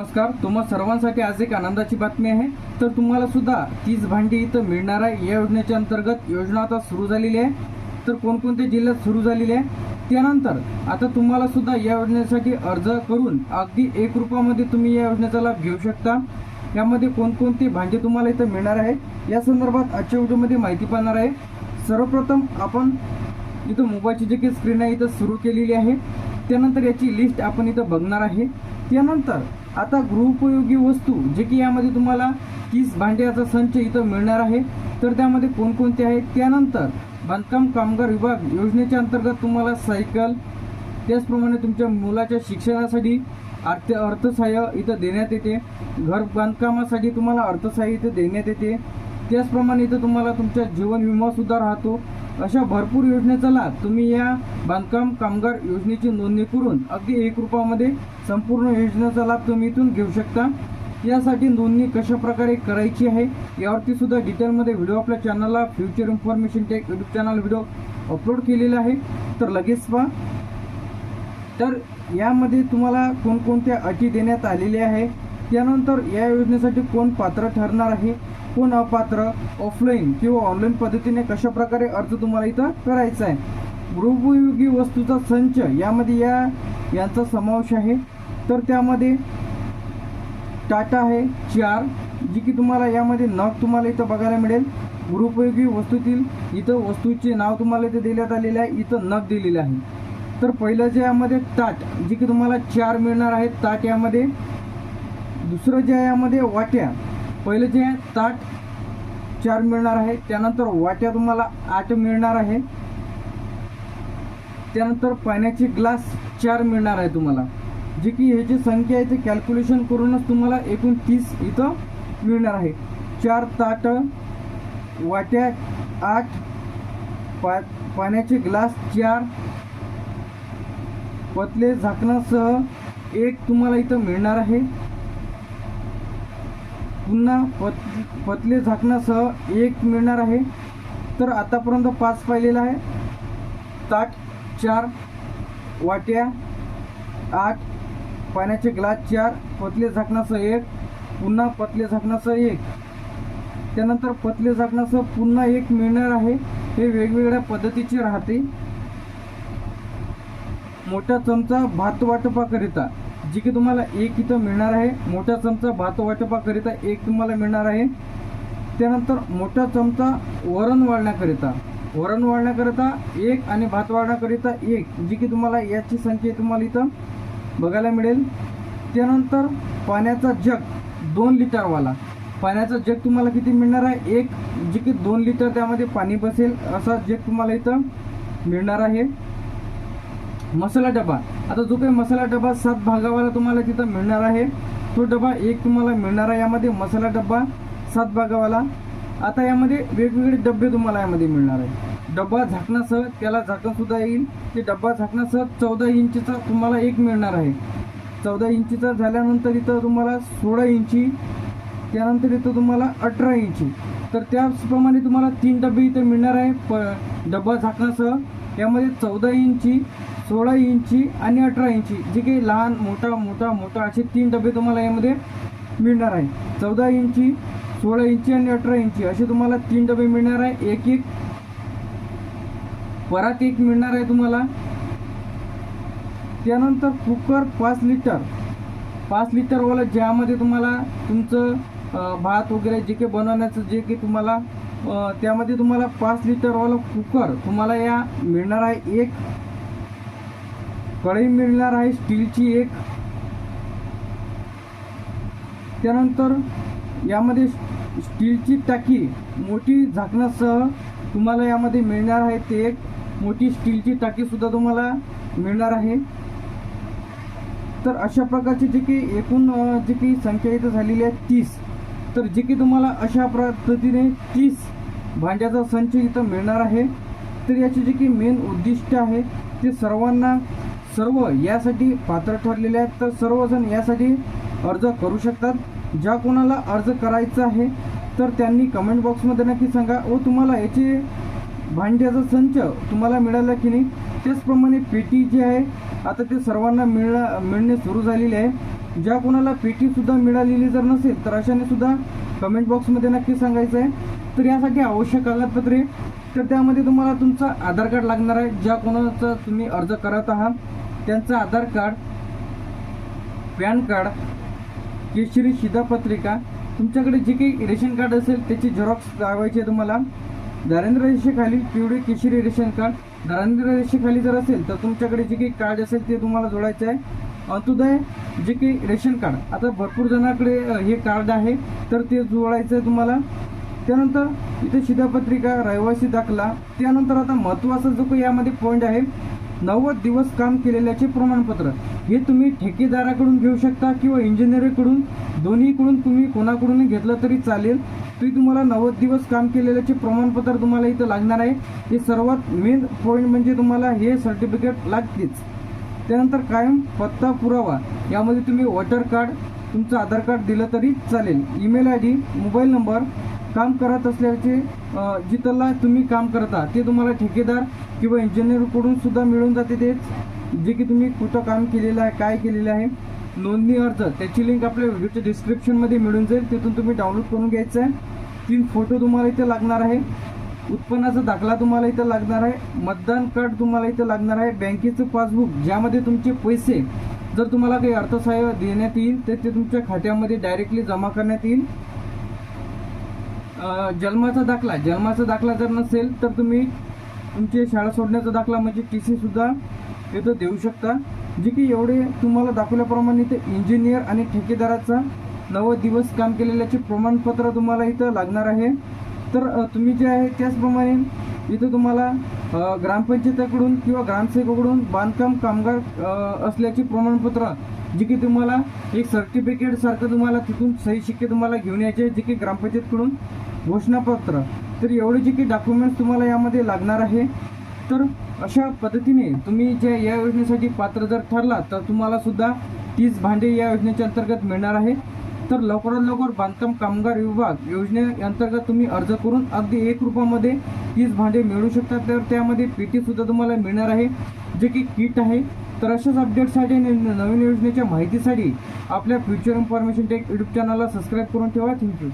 नमस्कार तुम्हा सर्वांसाठी आज एक आनंदाची बातमी आहे. तर तुम्हाला सुद्धा तीस भांडी इथं मिळणार आहे. या योजनेच्या अंतर्गत योजना आता सुरू झालेली आहे. तर कोणकोणत्या जिल्ह्यात सुरू झालेली आहे? त्यानंतर आता तुम्हाला सुद्धा या योजनेसाठी अर्ज करून अगदी एक रुपयामध्ये तुम्ही या योजनेचा लाभ घेऊ शकता. यामध्ये कोणकोणते भांडे तुम्हाला इथं मिळणार आहे? या संदर्भात आजच्या व्हिडिओमध्ये माहिती पाहणार आहे. सर्वप्रथम आपण इथं मोबाईलची जी काही स्क्रीन आहे इथं सुरू केलेली आहे. त्यानंतर याची लिस्ट आपण इथं बघणार आहे. त्यानंतर आता गृहोपयोगी वस्तू जे की यामध्ये तुम्हाला तीस भांड्याचा संच इथं मिळणार आहे तर त्यामध्ये कोणकोणते आहेत? त्यानंतर बांधकाम कामगार विभाग योजनेच्या अंतर्गत तुम्हाला सायकल त्याचप्रमाणे तुमच्या मुलाच्या शिक्षणासाठी अर्थ अर्थसहाय्य इथं देण्यात येते. घर बांधकामासाठी तुम्हाला अर्थसहाय्य इथं देण्यात येते. त्याचप्रमाणे इथं तुम्हाला तुमचा जीवन विमा सुद्धा राहतो. अशा भरपूर योजनेचा लाभ तुम्ही या बांधकाम कामगार योजनेची नोंदणी करून अगदी एक रुपयामध्ये संपूर्ण योजनेचा लाभ तुम्ही इथून घेऊ शकता. यासाठी नोंदणी कशा प्रकारे करायची आहे यावरती सुद्धा डिटेलमध्ये व्हिडिओ आपल्या चॅनलला future information tech YouTube channel video upload केलेला आहे तर लगेच पहा. तर यामध्ये तुम्हाला कोणकोणत्या अटी देण्यात आलेल्या आहे त्यानंतर या योजनेसाठी कोण पात्र ठरणार आहे कोण अपात्र ऑफलाईन किंवा ऑनलाईन पद्धतीने कशा प्रकारे अर्ज तुम्हाला इथं करायचा आहे? गृहोपयोगी वस्तूचा संच यामध्ये या यांचा समावेश आहे. तर त्यामध्ये टाटा आहे चार जी की तुम्हाला यामध्ये नग तुम्हाला इथं बघायला मिळेल. गृहोपयोगी वस्तूतील इथं वस्तूचे नाव तुम्हाला इथं देण्यात आलेले आहे. इथं नग दिलेले आहे. तर पहिलं जे यामध्ये ताट जी की तुम्हाला चार मिळणार आहेत ताट यामध्ये. दुसरं जे यामध्ये वाट्या पहिले जे ताट चार मिळणार आहे त्यानंतर वाट्या तुम्हाला आठ मिळणार आहे. त्यानंतर पाण्याचे ग्लास चार मिळणार आहे तुम्हाला. जे की ह्याची संख्या आहे ते कॅल्क्युलेशन करूनच तुम्हाला एकूण तीस इथं मिळणार आहे. चार ताट वाट्या आठ पा पाण्याचे ग्लास चार पतले झाकणासह एक तुम्हाला इथं मिळणार आहे. पुन्हा पत पतले झाकणासह एक मिळणार आहे. तर आतापर्यंत पाच पाहिलेला आहे. ताट चार वाट्या आठ पाण्याचे ग्लास चार पतले झाकणासह एक पुन्हा पतले झाकणासह एक. त्यानंतर पतले झाकणासह पुन्हा एक मिळणार आहे. हे वेगवेगळ्या पद्धतीचे राहते. मोठा चमचा भात वाटपाकरिता. जी की तुम्हाला एक इथं मिळणार आहे. मोठा चमचा भात वाटपाकरिता एक तुम्हाला मिळणार आहे. त्यानंतर मोठा चमचा वरण वाळण्याकरिता वरण वाळण्याकरिता एक आणि भात वाळण्याकरिता एक जी की तुम्हाला याची संख्या तुम्हाला इथं बघायला मिळेल. त्यानंतर पाण्याचा जग दोन लिटरवाला. पाण्याचा जग तुम्हाला किती मिळणार आहे? एक जी की दोन लिटर त्यामध्ये पाणी बसेल असा जग तुम्हाला इथं मिळणार आहे. मसाला डबा. आता जो काही मसाला डबा सात भागावाला तुम्हाला तिथं मिळणार आहे तो डबा एक तुम्हाला मिळणार आहे. यामध्ये मसाला डबा सात भागावाला. आता यामध्ये वेगवेगळे डबे तुम्हाला यामध्ये मिळणार आहे. डब्बा झाकणासह त्याला झाकण सुद्धा येईल. ते डब्बा झाकणासह चौदा इंचीचा तुम्हाला एक मिळणार आहे. चौदा इंचीचा झाल्यानंतर इथं तुम्हाला सोळा इंची त्यानंतर इथं तुम्हाला अठरा इंची. तर त्याचप्रमाणे तुम्हाला तीन डबे इथं मिळणार आहे. प डब्बा झाकणासह यामध्ये चौदा इंची सोळा इंची आणि अठरा इंची जे काही लहान मोठा मोठा मोठा असे तीन डबे तुम्हाला यामध्ये मिळणार आहे. चौदा इंची सोळा इंची आणि अठरा इंची असे तुम्हाला तीन डबे मिळणार आहे. एक एक परत एक मिळणार आहे तुम्हाला. त्यानंतर कुकर पाच लिटर पाच लिटरवाला ज्यामध्ये तुम्हाला तुमचं भात वगैरे जे काही बनवण्याचं जे काही तुम्हाला त्यामध्ये तुम्हाला पाच लिटरवाला कुकर तुम्हाला या मिळणार आहे. एक कढई मिळणार आहे स्टीलची एक. त्यानंतर यामध्ये स्टीलची टाकी मोठी झाकणासह तुम्हाला यामध्ये मिळणार आहे ते एक. मोठी स्टीलची टाकीसुद्धा तुम्हाला मिळणार आहे. तर अशा प्रकारची जे काही एकूण जे काही संख्या इथं झालेली आहे तीस. तर जे की तुम्हाला अशा पद्धतीने तीस भांड्याचा संच इथं मिळणार आहे. तर याचे जे काही मेन उद्दिष्ट आहे ते सर्वांना सर्व यासाठी पात्र ठरलेले आहेत. तर सर्वजण यासाठी अर्ज करू शकतात. ज्या कोणाला अर्ज करायचा आहे तर त्यांनी कमेंट बॉक्समध्ये नक्की सांगा. व तुम्हाला याचे भांड्याचा संच तुम्हाला मिळाला की नाही? त्याचप्रमाणे पेटी जी आहे आता ते सर्वांना मिळणं मिळणे सुरू झालेले आहे. ज्या कोणाला पेटीसुद्धा मिळालेली जर नसेल तर अशाने सुद्धा कमेंट बॉक्समध्ये नक्की सांगायचं आहे. तर यासाठी आवश्यक कागदपत्रे. तर त्यामध्ये तुम्हाला तुमचं आधार कार्ड लागणार आहे. ज्या कोणाचा तुम्ही अर्ज करत आहात त्यांचं आधार कार्ड पॅन कार्ड केशरी शिधापत्रिका तुमच्याकडे जे काही रेशन कार्ड असेल त्याची झेरॉक्स लावायची आहे तुम्हाला. दारिद्र्य रेषेखाली पिवळे केशरी रेशन कार्ड. दारिद्र्य रेषेखाली जर असेल तर तुमच्याकडे जे काही कार्ड असेल ते तुम्हाला जोडायचं आहे. अंत्योदय जे काही रेशन कार्ड आता भरपूर जणांकडे हे कार्ड आहे तर ते जोडायचं आहे तुम्हाला. त्यानंतर इथे शिधापत्रिका रहिवासी दाखला त्यानंतर आता महत्त्वाचा जो काही यामध्ये पॉईंट आहे नव्वद दिवस काम केलेल्याचे प्रमाणपत्र. हे तुम्ही ठेकेदाराकडून घेऊ शकता किंवा इंजिनिअरकडून दोन्हीकडून तुम्ही कोणाकडून घेतलं तरी चालेल. तरी तुम्हाला नव्वद दिवस काम केलेल्याचे प्रमाणपत्र तुम्हाला इथं लागणार आहे. हे सर्वात मेन पॉईंट म्हणजे तुम्हाला हे सर्टिफिकेट लागतेच. त्यानंतर कायम पत्ता पुरावा. यामध्ये तुम्ही वॉटर कार्ड तुमचं आधार कार्ड दिलं तरी चालेल. Email I D mobile number काम करत असल्याचे जिथला तुम्ही काम करता ते तुम्हाला ठेकेदार किंवा इंजिनिअरकडून सुद्धा मिळून जाते तेच जे की तुम्ही कुठं काम केलेलं आहे काय केलेलं आहे नोंदणी अर्ज त्याची लिंक आपल्या व्हिडिओच्या डिस्क्रिप्शनमध्ये मिळून जाईल. तिथून तुम्ही डाउनलोड करून घ्यायचं आहे. तीन फोटो तुम्हाला इथे लागणार आहे. उत्पन्नाचा दाखला तुम्हाला इथं लागणार आहे. मतदान कार्ड तुम्हाला इथं लागणार आहे. बँकेचं पासबुक ज्यामध्ये तुमचे पैसे जर तुम्हाला काही अर्थसहाय्य देण्यात येईल तर ते तुमच्या खात्यामध्ये डायरेक्टली जमा करण्यात येईल. जन्माचा दाखला. जन्माचा दाखला जर नसेल तर तुम्ही तुमचे शाळा सोडण्याचा दाखला म्हणजे टी सी सुद्धा इथं देऊ शकता. जे की एवढे तुम्हाला दाखवल्याप्रमाणे इथं इंजिनियर आणि ठेकेदाराचा नव्वद दिवस काम केलेल्याचे प्रमाणपत्र तुम्हाला इथं लागणार आहे. तर तुम्ही जे आहे त्याचप्रमाणे इथं तुम्हाला ग्रामपंचायतीकडून किंवा ग्रामसेवकाकडून बांधकाम कामगार असल्याचे प्रमाणपत्र जे की तुम्हाला एक सर्टिफिकेट सारखं तुम्हाला तिथून सही शिक्के तुम्हाला घेऊन यायचे जे की ग्रामपंचायतकडून घोषणापत्र. तर एवढे जे काही डॉक्युमेंट्स तुम्हाला यामध्ये लागणार आहे तर अशा पद्धतीने तुम्ही जे या योजनेसाठी पात्र जर ठरला तर तुम्हाला सुद्धा तीस भांडे या योजनेच्या अंतर्गत मिळणार आहे. तर लवकरात लवकर बांधकाम कामगार विभाग योजनेअंतर्गत तुम्ही अर्ज करून अगदी एक रुपयामध्ये तीस भांडे मिळू शकतात. तर त्यामध्ये पेटी सुद्धा तुम्हाला मिळणार आहे. जे की किट आहे. तर अशाच अपडेटसाठी आणि नवीन योजनेच्या माहितीसाठी आपल्या फ्युचर इन्फॉर्मेशन टेक यूट्यूब चॅनलला सबस्क्राईब करून ठेवा. Thank you